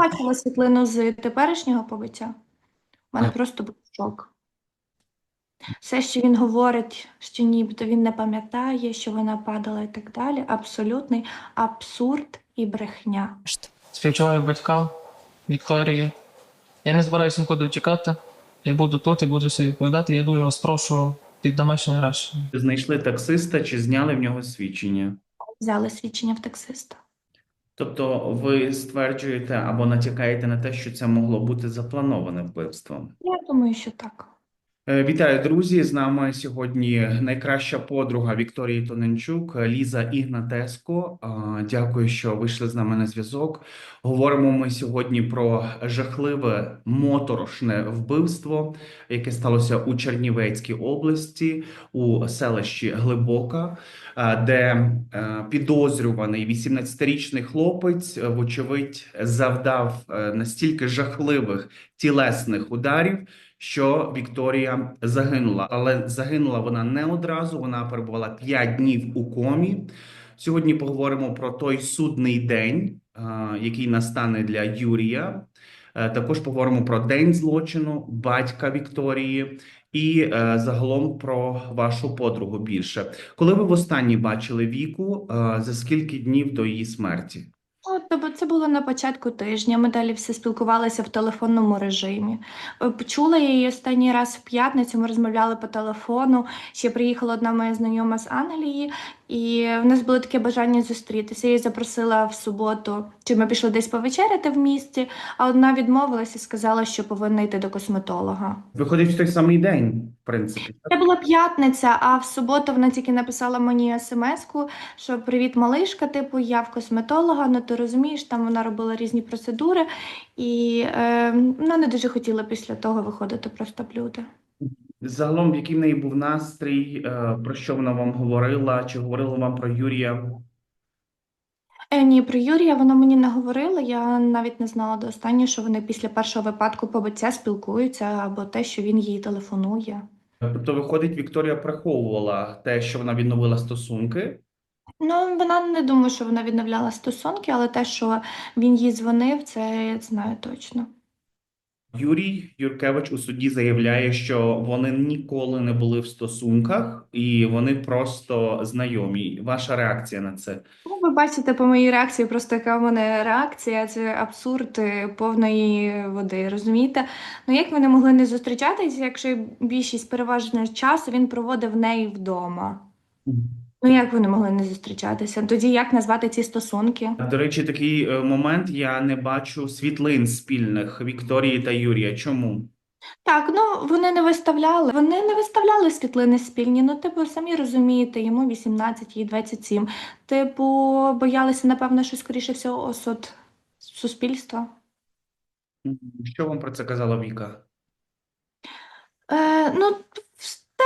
бачила світлину з теперішнього побиття. У мене А. просто був шок. Все, що він говорить, що нібито він не пам'ятає, що вона падала і так далі. Абсолютний абсурд і брехня. Співчуваю батькам Вікторії. Я не збираюся нікуди тікати. Я буду тут і буду все відповідати. Я дуже вас прошу під домашній арешт. Знайшли таксиста чи зняли в нього свідчення? Взяли свідчення в таксиста. Тобто ви стверджуєте або натякаєте на те, що це могло бути заплановане вбивство? Я думаю, що так. Е, Вітаю, друзі! З нами сьогодні найкраща подруга Вікторії Тоненчук Ліза Ігнатеско. Дякую, що вийшли з нами на зв'язок. Говоримо ми сьогодні про жахливе моторошне вбивство, яке сталося у Чернівецькій області у селищі Глибока, де е, підозрюваний 18-річний хлопець, вочевидь, завдав е, настільки жахливих тілесних ударів що Вікторія загинула, але загинула вона не одразу. Вона перебувала 5 днів у комі. Сьогодні поговоримо про той судний день, який настане для Юрія. Е, Також поговоримо про день злочину, батька Вікторії і е, загалом про вашу подругу більше. Коли ви востаннє бачили віку, е, за скільки днів до її смерті? От, тобто це було на початку тижня. Ми далі все спілкувалися в телефонному режимі. Е, Почула я її останній раз в п'ятницю. Ми розмовляли по телефону. Ще приїхала одна моя знайома з Англії, і в нас було таке бажання зустрітися. Я її запросила в суботу, чи ми пішли десь повечеряти в місті. А одна відмовилася і сказала, що повинна йти до косметолога. Виходить в той самий день, в принципі. Це була п'ятниця, а в суботу вона тільки написала мені смс-ку, що привіт, малишка, типу, я в косметолога, ну ти розумієш, там вона робила різні процедури, і е, вона не дуже хотіла після того виходити просто в люди. Загалом, який в неї був настрій, е, про що вона вам говорила, чи говорила вам про Юрія? Е, ні, про Юрія вона мені не говорила. Я навіть не знала до останнього, що вони після першого випадку побиття спілкуються, або те, що він їй телефонує. Тобто, виходить, Вікторія приховувала те, що вона відновила стосунки. Ну, вона не думаю, що вона відновляла стосунки, але те, що він їй дзвонив, це я знаю точно. Юрій Юркевич у суді заявляє, що вони ніколи не були в стосунках і вони просто знайомі. Ваша реакція на це? Ну, ви бачите по моїй реакції, просто яка в мене реакція, це абсурд е, повної води, розумієте? Ну як вони могли не зустрічатися, якщо більшість переважного часу він проводив в неї вдома? Ну як вони могли не зустрічатися? Тоді як назвати ці стосунки? До речі, такий е, момент я не бачу світлин спільних Вікторії та Юрія. Чому? Так, ну вони не виставляли, вони не виставляли світлини спільні. Ну, типу, самі розумієте, йому 18, їй 27. Типу, боялися, напевно, що скоріше всього осуд суспільства. Що вам про це казала Віка? Е, ну,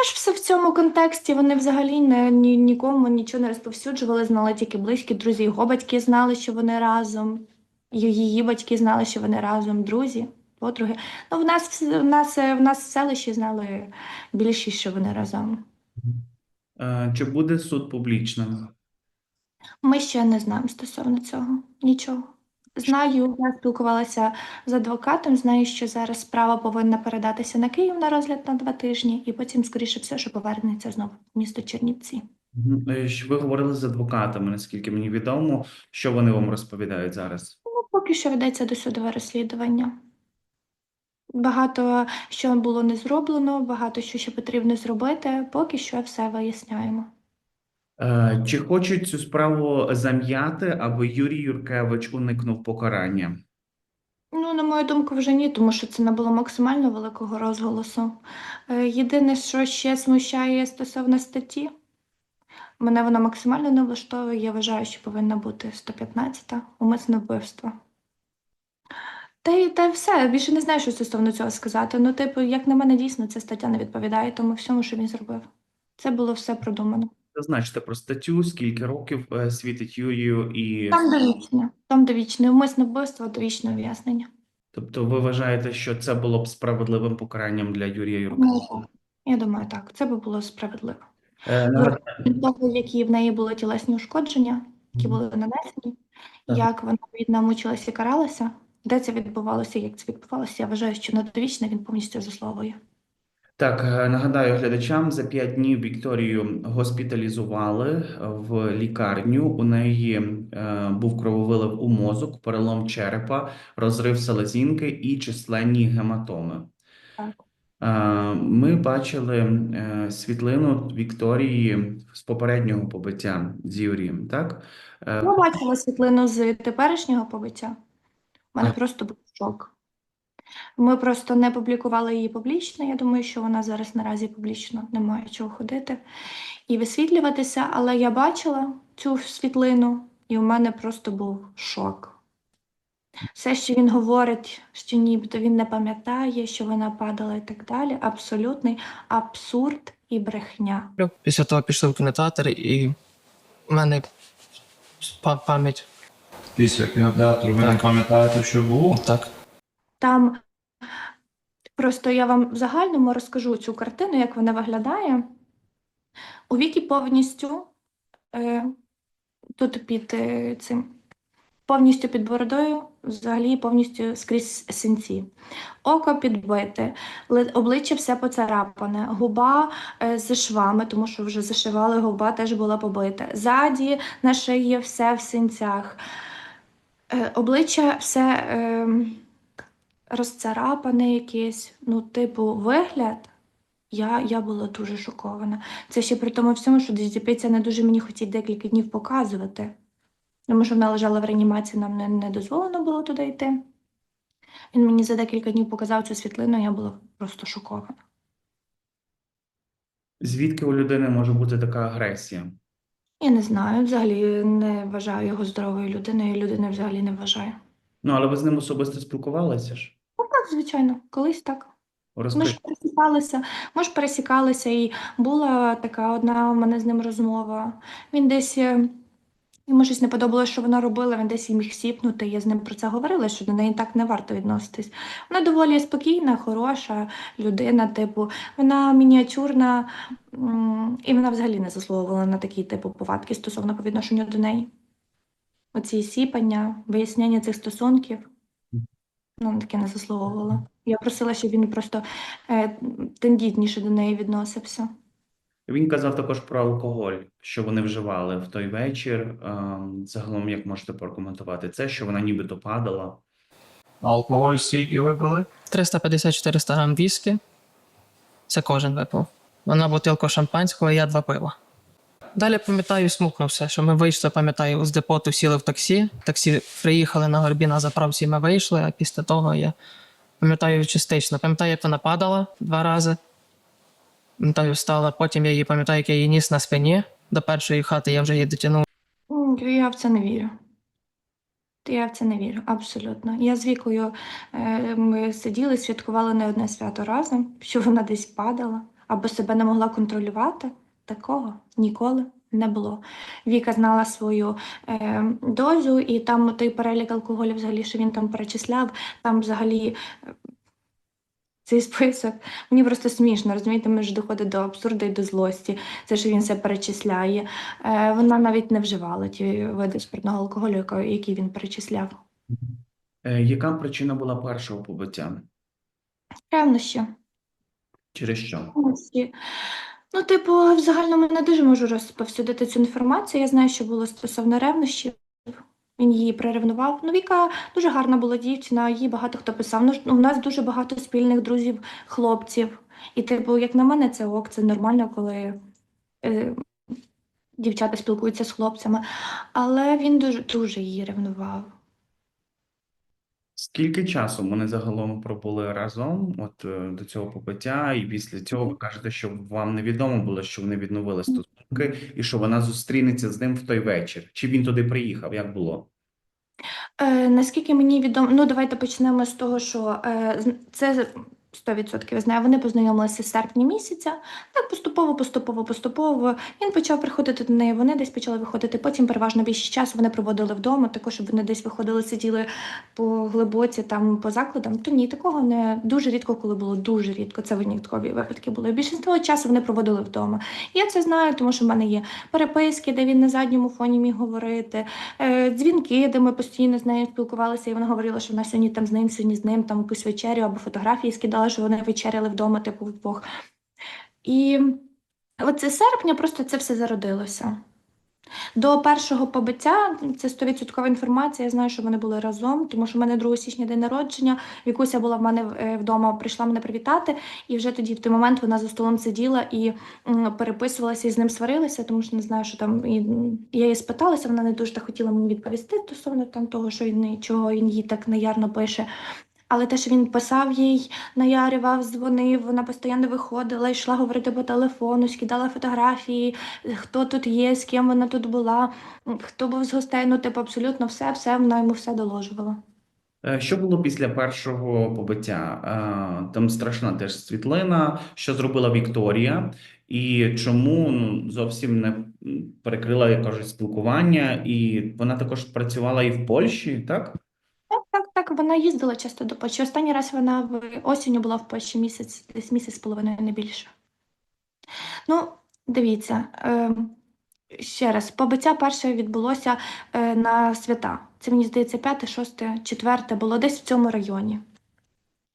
теж все в цьому контексті. Вони взагалі не, ні, нікому нічого не розповсюджували, знали тільки близькі друзі. Його батьки знали, що вони разом. Її батьки знали, що вони разом, друзі, подруги. Ну, в нас, в нас, е, в нас в селищі знали більшість, що вони разом. Е, Чи буде суд публічним? Ми ще не знаємо стосовно цього нічого. Знаю, я спілкувалася з адвокатом, знаю, що зараз справа повинна передатися на Київ на розгляд на два тижні, і потім, скоріше все, що повернеться знову в місто Чернівці. Е, Ви говорили з адвокатами, наскільки мені відомо, що вони вам розповідають зараз? Ну, поки що ведеться досудове розслідування. Багато що було не зроблено, багато що ще потрібно зробити. Поки що все виясняємо. Е, Чи хочуть цю справу зам'яти, аби Юрій Юркевич уникнув покарання? Ну, на мою думку, вже ні, тому що це не було максимально великого розголосу. Е, Єдине, що ще смущає стосовно статті, мене вона максимально не влаштовує. Я вважаю, що повинна бути 115-та умисне вбивство. Та й та все. Більше не знаю, що стосовно цього сказати. Ну, типу, як на мене, дійсно, ця стаття не відповідає тому всьому, що він зробив. Це було все продумано. Зазначте про статтю, скільки років е, світить Юрію, і Там довічне. Там довічне умисне вбивство, довічне ув'язнення. тобто ви вважаєте, що це було б справедливим покаранням для Юрія? Ну. Я думаю, так. Це би було справедливо. Е, на- Від того, які в неї були тілесні ушкодження, які були нанесені, Так. як вона від намучилася і каралася, Де це відбувалося, як це відбувалося, я вважаю, що на довічне він повністю заслуговує. Так, е, нагадаю глядачам, за п'ять днів Вікторію госпіталізували в лікарню. У неї е, був крововилив у мозок, перелом черепа, розрив селезінки і численні гематоми. Так. Е, Ми бачили е, світлину Вікторії з попереднього побиття з Юрієм, так? Е, Я бачила світлину з теперішнього побиття. У мене Так. просто був шок. Ми просто не публікували її публічно. Я думаю, що вона зараз наразі публічно не має чого ходити і висвітлюватися, але я бачила цю світлину, і у мене просто був шок. Все, що він говорить, що нібито він не пам'ятає, що вона падала і так далі, абсолютний абсурд і брехня. Після того пішли в кінотеатр і в мене пам'ять Після кінотеатру ви не пам'ятаєте, що було? так. Там просто я вам в загальному розкажу цю картину, як вона виглядає. У Вікі повністю е, тут під е, цим, повністю під бородою, взагалі повністю скрізь синці. Око підбите, обличчя все поцарапане, губа е, з швами, тому що вже зашивали, губа теж була побита. Ззаді на шиї все в синцях. Е, обличчя все. Е, розцарапане якесь, ну, типу, вигляд. Я, я була дуже шокована. Це ще при тому всьому, що дізіпеція не дуже мені хотіть декілька днів показувати. Тому що вона лежала в реанімації, нам не, не дозволено було туди йти. Він мені за декілька днів показав цю світлину, я була просто шокована. Звідки у людини може бути така агресія? Я не знаю, взагалі не вважаю його здоровою людиною, людини взагалі не вважаю. Ну, але ви з ним особисто спілкувалися ж? Ну так, звичайно, колись так. Ми Розкажіть. ж пересікалися, ми ж пересікалися, і була така одна в мене з ним розмова. Він десь е, йому щось не подобалося, що вона робила, він десь їй міг сіпнути. Я з ним про це говорила, що до неї так не варто відноситись. Вона доволі спокійна, хороша людина, типу, вона мініатюрна, м, і вона взагалі не заслуговувала на такі типу повадки стосовно по відношенню до неї. Оці сіпання, виясняння цих стосунків. Ну, таке не заслуговувала. Я просила, щоб він просто е, тендітніше до неї відносився. Він казав також про алкоголь, що вони вживали в той вечір. Ем, Загалом, як можете прокоментувати це, що вона нібито падала. Алкоголь скільки ви пили? 350-400 грам віскі. Це кожен випив. Вона бутилку шампанського, я два пива. Далі пам'ятаю, смукнувся, що ми вийшли, пам'ятаю, з депоту сіли в таксі. Таксі приїхали на горбі на заправці, ми вийшли, а після того я пам'ятаю частично. Пам'ятаю, як вона падала два рази. Пам'ятаю, встала, потім я її пам'ятаю, як я її ніс на спині. До першої хати я вже її дотягнув. Я в це не вірю. Я в це не вірю, абсолютно. Я з вікою е, ми сиділи, святкували не одне свято разом, що вона десь падала або себе не могла контролювати. Такого ніколи не було. Віка знала свою е, дозу, і там той перелік алкоголю, взагалі, що він там перечисляв, там взагалі е, цей список. Мені просто смішно, розумієте, ми ж доходить до абсурду і до злості. Це що він все перечисляє. Е, вона навіть не вживала ті види спиртного алкоголю, які він перечисляв. Е, Яка причина була першого побиття? Ревнощі. Через що? Ревнощі. Ну, типу, в загальному не дуже можу розповсюдити цю інформацію. Я знаю, що було стосовно ревнощів. Він її приревнував. Ну, Віка дуже гарна була дівчина, їй багато хто писав. Ну, у нас дуже багато спільних друзів, хлопців. І, типу, як на мене, це ок, це нормально, коли е, дівчата спілкуються з хлопцями. Але він дуже, дуже її ревнував. Скільки часу вони загалом пробули разом, от е, до цього побиття, і після цього ви кажете, що вам невідомо було, що вони відновили стосунки, і що вона зустрінеться з ним в той вечір. Чи він туди приїхав? Як було? Е, наскільки мені відомо, ну давайте почнемо з того, що е, це 100% знаю. Вони познайомилися з серпня місяця. Так поступово, поступово, поступово. Він почав приходити до неї, вони десь почали виходити. Потім переважно більшість часу вони проводили вдома, також щоб вони десь виходили, сиділи по глибоці, там по закладам. То ні, такого не дуже рідко, коли було дуже рідко. Це виняткові випадки були. Більшість часу вони проводили вдома. Я це знаю, тому що в мене є переписки, де він на задньому фоні міг говорити, е, дзвінки, де ми постійно з нею спілкувалися, і вона говорила, що вона сьогодні там з ним, сьогодні з ним там якусь вечерю або фотографії скидала, що вони вечеряли вдома, типу вдвох. І оце серпня просто це все зародилося. До першого побиття це 100% інформація. Я знаю, що вони були разом, тому що в мене 2 січня день народження. Вікуся була в мене е, вдома, прийшла мене привітати, і вже тоді, в той момент, вона за столом сиділа і переписувалася і з ним сварилася, тому що не знаю, що там. І я її спиталася, вона не дуже хотіла мені відповісти стосовно там того, що він чого він їй так наярно пише. Але те, що він писав їй, наярював, дзвонив, вона постійно виходила, йшла говорити по телефону, скидала фотографії, хто тут є, з ким вона тут була, хто був з гостей, ну, типу, абсолютно все, все, вона йому все доложувала. Е, Що було після першого побиття? Е, Там страшна теж світлина. Що зробила Вікторія, і чому ну, зовсім не перекрила, як кажуть, спілкування, і вона також працювала і в Польщі, так? Так, вона їздила часто до Польщі. Останній раз вона в осінню була в Польщі місяць, десь місяць з половиною, не більше. Ну, дивіться, е, ще раз, побиття перше відбулося е, на свята. Це, мені здається, п'яте, шосте, четверте було десь в цьому районі.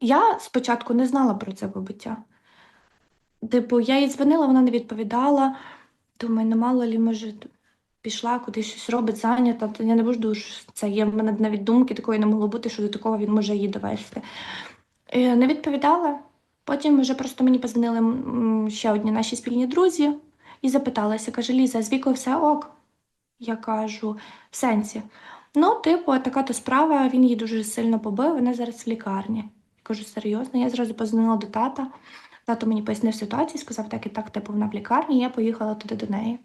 Я спочатку не знала про це побиття. Типу, я їй дзвонила, вона не відповідала. Думаю, ну мало лі, може, пішла, кудись щось робить, зайнята, то я не буду це є. В мене навіть думки такої не могло бути, що до такого він може її довести. Е, Не відповідала. Потім вже просто мені позвонили ще одні наші спільні друзі і запиталася, каже, Ліза, з вікою все ок? Я кажу, в сенсі. Ну, типу, така то справа, він її дуже сильно побив, вона зараз в лікарні. Я кажу, серйозно, я зразу позвонила до тата. Тато мені пояснив ситуацію, сказав, так і так, типу, вона в лікарні, і я поїхала туди до неї.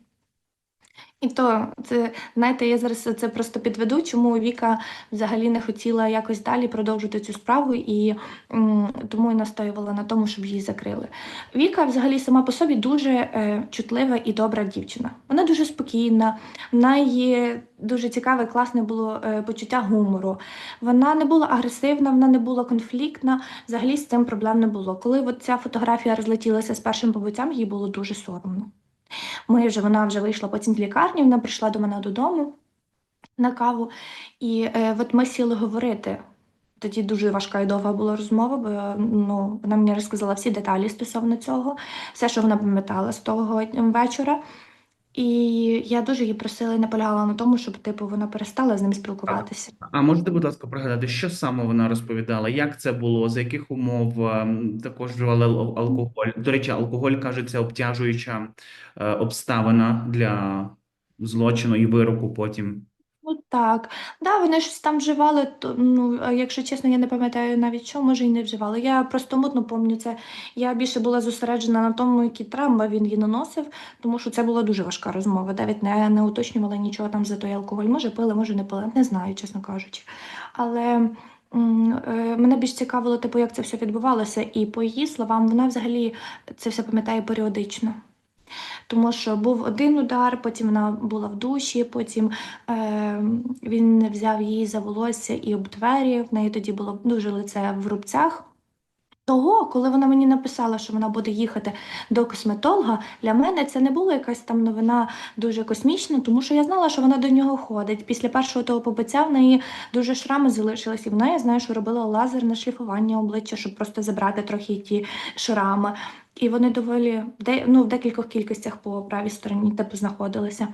І то, це, знаєте, я зараз це просто підведу, чому Віка взагалі не хотіла якось далі продовжити цю справу, і м, тому і настоювала на тому, щоб її закрили. Віка взагалі сама по собі дуже е, чутлива і добра дівчина. Вона дуже спокійна, в неї дуже цікаве, класне було е, почуття гумору. Вона не була агресивна, вона не була конфліктна. Взагалі з цим проблем не було. Коли от ця фотографія розлетілася з першим побиттям, їй було дуже соромно. Ми вже вона вже вийшла потім з лікарні, вона прийшла до мене додому на каву, і е, от ми сіли говорити. Тоді дуже важка і довга була розмова, бо ну, вона мені розказала всі деталі стосовно цього, все, що вона пам'ятала з того вечора. І я дуже її просила і наполягала на тому, щоб типу вона перестала з ним спілкуватися. А можете, будь ласка, пригадати, що саме вона розповідала? Як це було? За яких умов ем, також вживали алкоголь? До речі, алкоголь каже, це обтяжуюча е, обставина для злочину і вироку потім. Ну так, да, вони щось там вживали, то, ну, якщо чесно, я не пам'ятаю навіть що, може, і не вживали. Я просто мутно пам'ятаю це. Я більше була зосереджена на тому, які травми він їй наносив, тому що це була дуже важка розмова. Навіть не, не уточнювала нічого там за той алкоголь. Може, пили, може, не пили, не знаю, чесно кажучи. Але е, мене більш цікавило, типу, як це все відбувалося, і по її словам, вона взагалі це все пам'ятає періодично. Тому що був один удар, потім вона була в душі, потім е, він взяв її за волосся і об двері. В неї тоді було дуже лице в рубцях. Того, коли вона мені написала, що вона буде їхати до косметолога, для мене це не була якась там новина дуже космічна, тому що я знала, що вона до нього ходить. Після першого того побиття в неї дуже шрами залишились, і вона, я знаю, що робила лазерне шліфування обличчя, щоб просто забрати трохи ті шрами. І вони доволі ну, в декількох кількостях по правій стороні типу, знаходилися.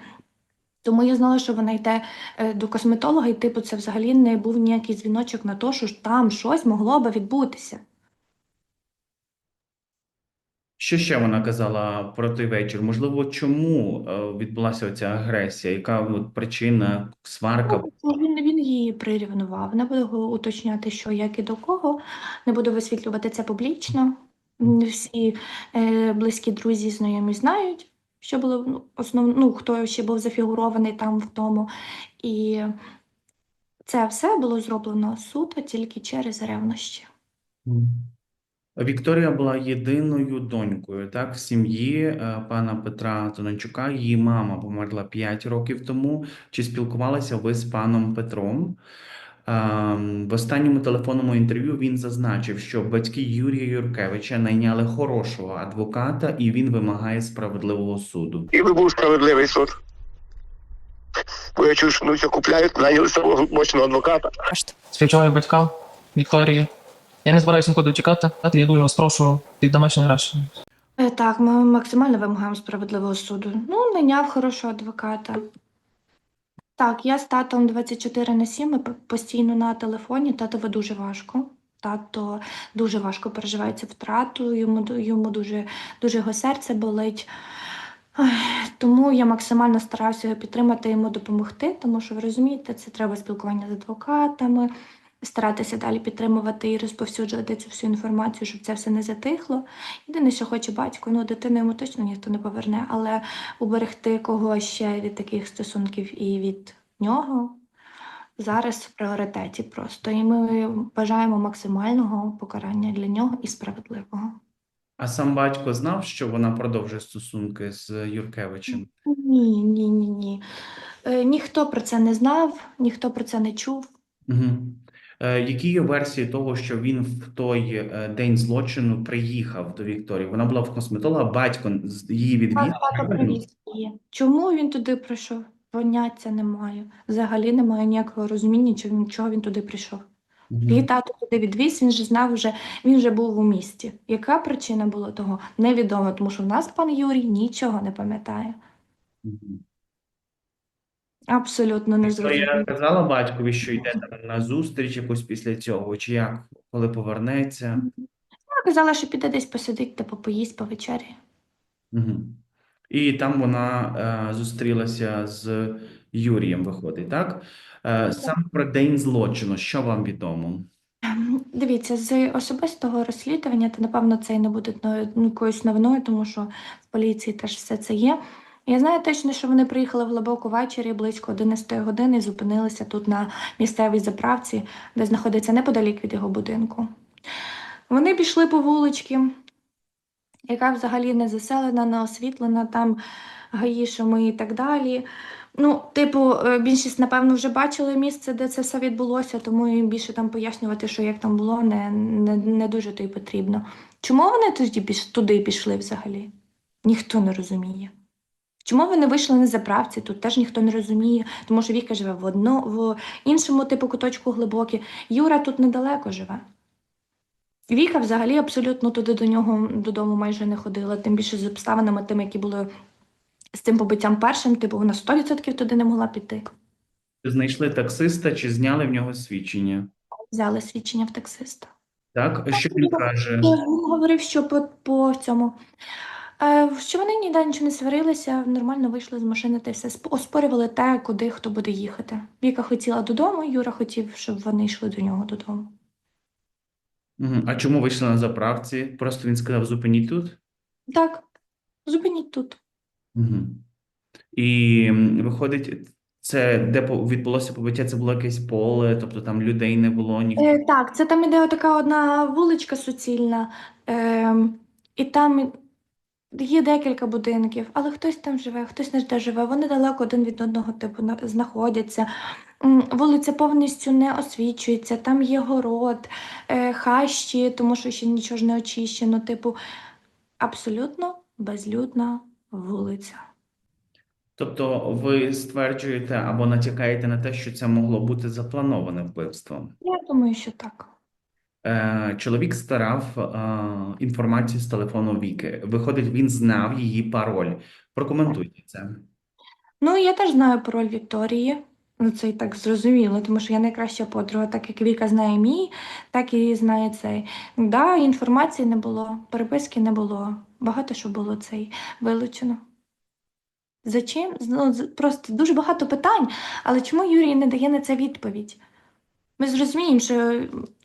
Тому я знала, що вона йде е, до косметолога, і типу, це взагалі не був ніякий дзвіночок на те, що там щось могло би відбутися. Що ще вона казала про той вечір? Можливо, чому е, відбулася оця агресія? Яка от, причина, сварка? Ну, Він, він її прирівнував. Не буду уточняти, що як і до кого. Не буду висвітлювати це публічно. Всі е, близькі друзі, знайомі знають, що було ну, основ, ну, хто ще був зафігурований там в тому. І це все було зроблено суто тільки через ревнощі. Вікторія була єдиною донькою, так, в сім'ї е, пана Петра Тоненчука. Її мама померла 5 років тому. Чи спілкувалися ви з паном Петром? Ем, В останньому телефонному інтерв'ю він зазначив, що батьки Юрія Юркевича найняли хорошого адвоката, і він вимагає справедливого суду. І би був справедливий суд. Бо я чую, що ну, все купляють, наняли самого мощного адвоката. Співчуваю батькам Вікторії. Я не збираюся нікуди тікати. Я дуже вас прошу під домашній арешт. Е, Так, ми максимально вимагаємо справедливого суду. Ну, найняв хорошого адвоката. Так, я з татом 24 на 7, ми постійно на телефоні. Татові дуже важко. Тато дуже важко переживає цю втрату, йому, йому дуже, дуже його серце болить. Тому я максимально стараюся його підтримати, йому допомогти, тому що ви розумієте, це треба спілкування з адвокатами, старатися далі підтримувати і розповсюджувати цю всю інформацію, щоб це все не затихло. Єдине, що хоче батько, ну дитину йому точно ніхто не поверне, але уберегти когось ще від таких стосунків і від нього зараз в пріоритеті просто. І ми бажаємо максимального покарання для нього і справедливого. А сам батько знав, що вона продовжує стосунки з Юркевичем? Ні, ні, ні, ні. Е, ніхто про це не знав, ніхто про це не чув. Угу. Е, які є версії того, що він в той е, день злочину приїхав до Вікторії? Вона була в косметолога, батько її її. Чому він туди прийшов? Поняття немає. Взагалі немає ніякого розуміння, чого він туди прийшов. Її тато туди відвіз, він же знав вже, він вже був у місті. Яка причина була того? Невідомо, тому що в нас пан Юрій нічого не пам'ятає. Абсолютно не Вікторія зрозуміло. казала батькові, що йде там на зустріч якусь після цього, чи як, коли повернеться? Вона казала, що піде десь посидить, типу поїсть по вечері. Угу. І там вона е, зустрілася з Юрієм, виходить, так? Е, саме про день злочину, що вам відомо? Ем, Дивіться, з особистого розслідування, то напевно це і не буде ну, якоюсь новиною, тому що в поліції теж все це є. Я знаю точно, що вони приїхали в глибоко ввечері, близько 11 години, і зупинилися тут на місцевій заправці, де знаходиться неподалік від його будинку. Вони пішли по вуличці, яка взагалі не заселена, не освітлена, там гаїшами і так далі. Ну, типу, е, більшість, напевно, вже бачили місце, де це все відбулося, тому їм більше там пояснювати, що як там було, не, не, не дуже то й потрібно. Чому вони туди пішли взагалі? Ніхто не розуміє. Чому вони вийшли на заправці? Тут теж ніхто не розуміє, тому що Віка живе в одно, в іншому типу куточку глибокі. Юра тут недалеко живе. Віка взагалі абсолютно туди до нього додому майже не ходила, тим більше з обставинами тими, які були з цим побиттям першим, типу вона 100% туди не могла піти. Знайшли таксиста чи зняли в нього свідчення? Взяли свідчення в таксиста. Так, що він каже? Він говорив, що по, по цьому. Що вони ніде нічого не сварилися, нормально вийшли з машини та й все Сп- оспорювали те, куди хто буде їхати. Віка хотіла додому, Юра хотів, щоб вони йшли до нього додому. Мгм. А чому вийшли на заправці? Просто він сказав, зупиніть тут? Так, зупиніть тут. Угу. І м, виходить, це де по- відбулося побиття, це було якесь поле, тобто там людей не було, ніхто. Е, так, це там іде така одна вуличка суцільна, е, і там є декілька будинків, але хтось там живе, хтось не живе. Вони далеко один від одного типу знаходяться. Вулиця повністю не освічується, там є город, е, хащі, тому що ще нічого ж не очищено. Типу, абсолютно безлюдна вулиця. Тобто ви стверджуєте або натякаєте на те, що це могло бути заплановане вбивство. Я думаю, що так. Е, чоловік старав е, інформацію з телефону Віки. Виходить, він знав її пароль. Прокоментуйте це. Ну, я теж знаю пароль Вікторії. Ну, це і так зрозуміло, тому що я найкраща подруга, так як Віка знає мій, так і знає цей. Да, інформації не було, переписки не було. Багато що було цей вилучено. За чим? Ну, просто дуже багато питань, але чому Юрій не дає на це відповідь? Ми зрозуміємо, що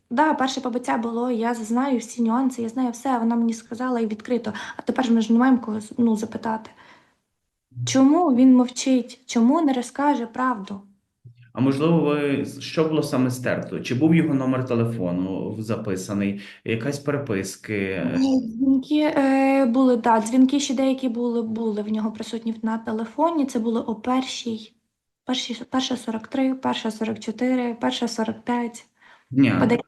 да, перше побиття було, я знаю всі нюанси, я знаю все, вона мені сказала і відкрито. А тепер ми ж не маємо кого ну, запитати. Чому він мовчить? Чому не розкаже правду? А можливо, ви що було саме стерто? Чи був його номер телефону записаний, якась переписки? Дзвінки е, були, да, дзвінки ще деякі були, були в нього присутні на телефоні. Це були о першій, першій, перша 43, перша 44, перша 45. По Дня?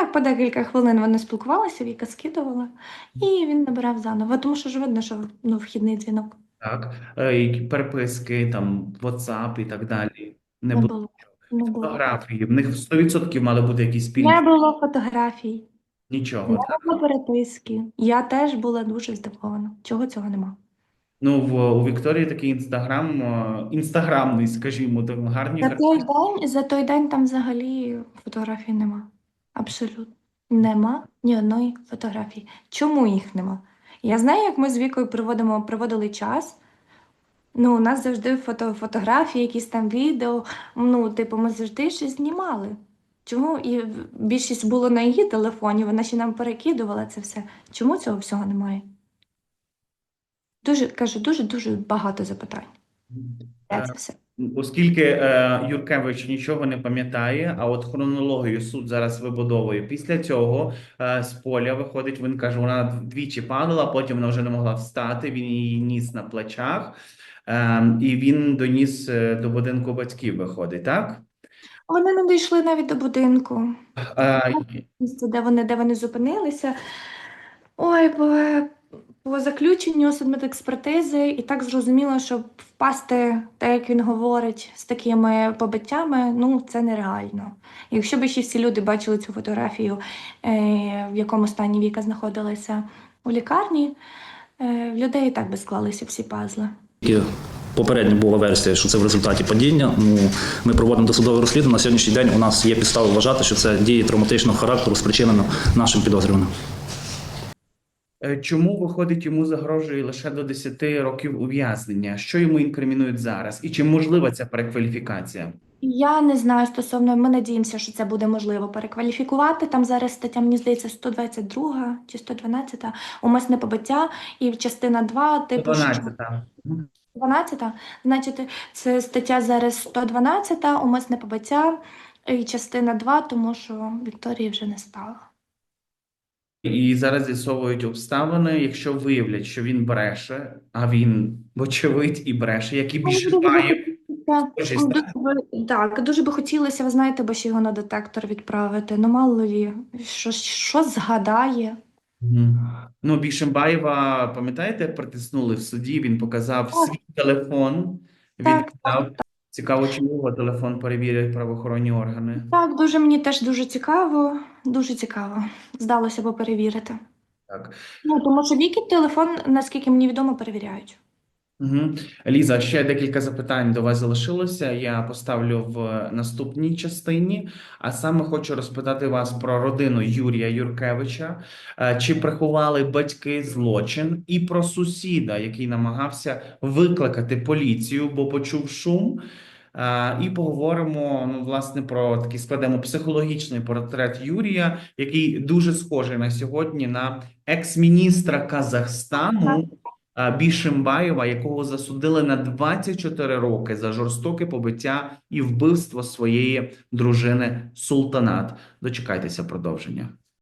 Так, по декілька хвилин вони спілкувалися, Віка скидувала, і він набирав заново, тому що ж видно, що ну, вхідний дзвінок Так. Е, які переписки, там, WhatsApp і так далі. Не не було було. Фотографії. В них 100% мали бути якісь спільні. Не було фотографій, Нічого. не так? було переписки. Я теж була дуже здивована. Чого цього нема? Ну, в, у Вікторії такий інстаграм, інстаграмний, скажімо, там гарні За той день, за той день там взагалі фотографій нема. Абсолютно. Нема ні одної фотографії. Чому їх нема? Я знаю, як ми з Вікою проводимо, проводили час. Ну, у нас завжди фото, фотографії, якісь там відео. Ну, типу, ми завжди щось знімали. Чому? І більшість було на її телефоні, вона ще нам перекидувала це все. Чому цього всього немає? Дуже, кажу, дуже-дуже багато запитань. Це все? Оскільки е, Юркевич нічого не пам'ятає, а от хронологію суд зараз вибудовує. Після цього е, з поля виходить, він каже, вона двічі падала, потім вона вже не могла встати, він її ніс на плечах, е, і він доніс е, до будинку батьків, виходить, так? Вони не дійшли навіть до будинку. Е, місце, де вони, де вони зупинилися. Ой, по, по заключенню судмедекспертизи, і так зрозуміло, що впасти, так як він говорить, з такими побиттями, ну це нереально. Якщо б ще всі люди бачили цю фотографію, е, в якому стані Віка знаходилася у лікарні, е, в людей і так би склалися всі пазли. І Попередньо була версія, що це в результаті падіння. Ну, ми проводимо досудове розслідування. На сьогоднішній день у нас є підстави вважати, що це дії травматичного характеру, спричинено нашим підозрюваним. Е, чому виходить йому загрожує лише до 10 років ув'язнення? Що йому інкримінують зараз? І чи можлива ця перекваліфікація? Я не знаю стосовно, ми надіємося, що це буде можливо перекваліфікувати. Там зараз стаття, мені здається, 122 чи 112, умисне побиття, і частина 2, типу, що 12. 12, значить, це стаття зараз 112, умисне побиття, і частина 2, тому що Вікторії вже не стало. І зараз з'ясовують обставини, якщо виявлять, що він бреше, а він, вочевидь, і бреше, як і більше має. Так, дуже би, так, дуже би хотілося, ви знаєте, бо ще його на детектор відправити. Ну, мало лі, що, що згадає. Ну, Бішембаєва, пам'ятаєте, притиснули в суді, він показав Так. свій телефон, Так, відказав. Цікаво, чи його телефон перевірять правоохоронні органи. Так, дуже мені теж дуже цікаво, дуже цікаво. Здалося б перевірити. Так. Ну, тому що Вікі телефон, наскільки мені відомо, перевіряють. Угу. Ліза, ще декілька запитань до вас залишилося. Я поставлю в наступній частині. А саме хочу розпитати вас про родину Юрія Юркевича. Е, Чи приховали батьки злочин, і про сусіда, який намагався викликати поліцію, бо почув шум. Е, І поговоримо, ну, власне, про такий складемо психологічний портрет Юрія, який дуже схожий на сьогодні на екс-міністра Казахстану. А, Бішимбаєва, якого засудили на 24 роки за жорстоке побиття і вбивство своєї дружини Султанат. Дочекайтеся продовження.